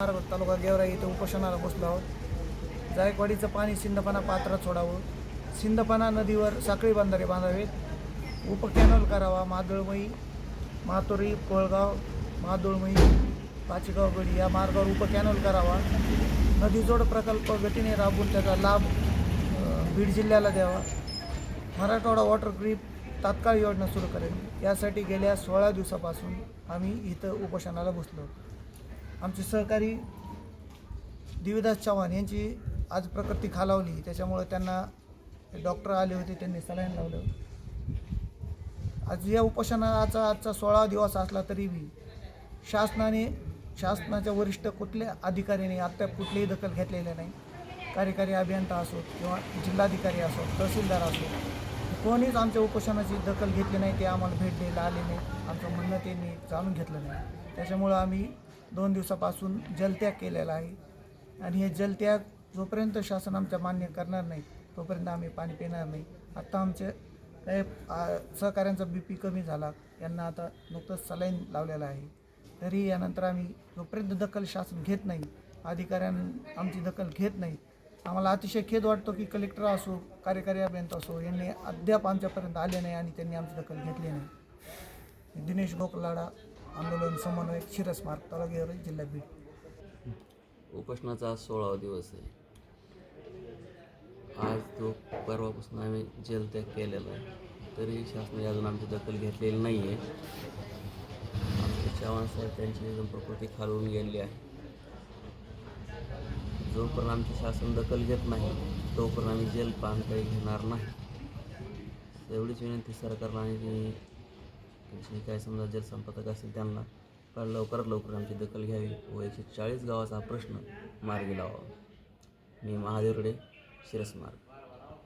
तालुका गेवराई इथे उपोषणाला बसलो आहोत. जायकवाडीचं पाणी सिंदपाना पात्रात सोडावं. सिंदपाना नदीवर साखळी बांधारे बांधावेत. उपकॅनल करावा मादुळमई मातोरी कोळगाव मादुळमई पाचेगाव गडी या मार्गावर उपकॅनल करावा. नदीजोड प्रकल्प गतीने राबवून त्याचा लाभ बीड जिल्ह्याला द्यावा. मराठवाडा वॉटर ग्रीप तात्काळ योजना सुरू करेल. यासाठी गेल्या सोळा दिवसापासून आम्ही इथं उपोषणाला बसलो आमचे सहकारी देवीदास चव्हाण यांची आज प्रकृती खालावली. त्याच्यामुळं त्यांना डॉक्टर आले होते त्यांनी सलाईन लावलं. आज या उपोषणाचा आजचा सोळा दिवस असला तरी बी शासनाने शासनाच्या वरिष्ठ कुठल्या अधिकाऱ्याने आत्ता कुठलीही दखल घेतलेली नाही. कार्यकारी अभियंता असो किंवा जिल्हाधिकारी असो तहसीलदार असो कोणीच आमच्या उपोषणाची दखल घेतली नाही ते आम्हाला भेट द्यायला आले नाही. आमचं म्हणणं त्यांनी जाणून घेतलं नाही. त्याच्यामुळं आम्ही दोन दिवसापासून जलत्याग केलेला आहे. आणि हे जलत्याग जोपर्यंत शासन आमच्या मान्य करणार नाही तोपर्यंत आम्ही पाणी पिणार नाही. आत्ता आमचे काही सहकाऱ्यांचा बी पी कमी झाला. यांना आता नुकतंच सलाईन लावलेला आहे. तरी यानंतर आम्ही जोपर्यंत दखल शासन घेत नाही अधिकाऱ्यां आमची दखल घेत नाही आम्हाला अतिशय खेद वाटतो की कलेक्टर असो कार्यकारी अभियंता असो यांनी अद्याप आमच्यापर्यंत आले नाही आणि त्यांनी आमची दखल घेतली नाही. दिनेश गोकलाडा आंदोलन समन्वयक शिरस्मार्ग तालुक्यावर जिल्हा बीड. उपोषणाचा आज सोळावा दिवस आहे. आज तो परवापासून आम्ही जलत्याग केलेला आहे. तरी शासनाने अजून आमची दखल घेतलेली नाही आहे आमचे चव्हाण साहेब त्यांची प्रकृती खालवून गेलेली आहे. जोपर्यंत आमचे शासन दखल घेत नाही तोपर्यंत आम्ही जलपान काही घेणार नाही. एवढीच विनंती सरकारला आणि जे काय समजा जलसंपादक असेल त्यांना फार लवकरात लवकर आमची दखल घ्यावी व एकशे चाळीस गावाचा हा प्रश्न मार्गी लावावा. मी महादेवकडे शिरसमार्ग.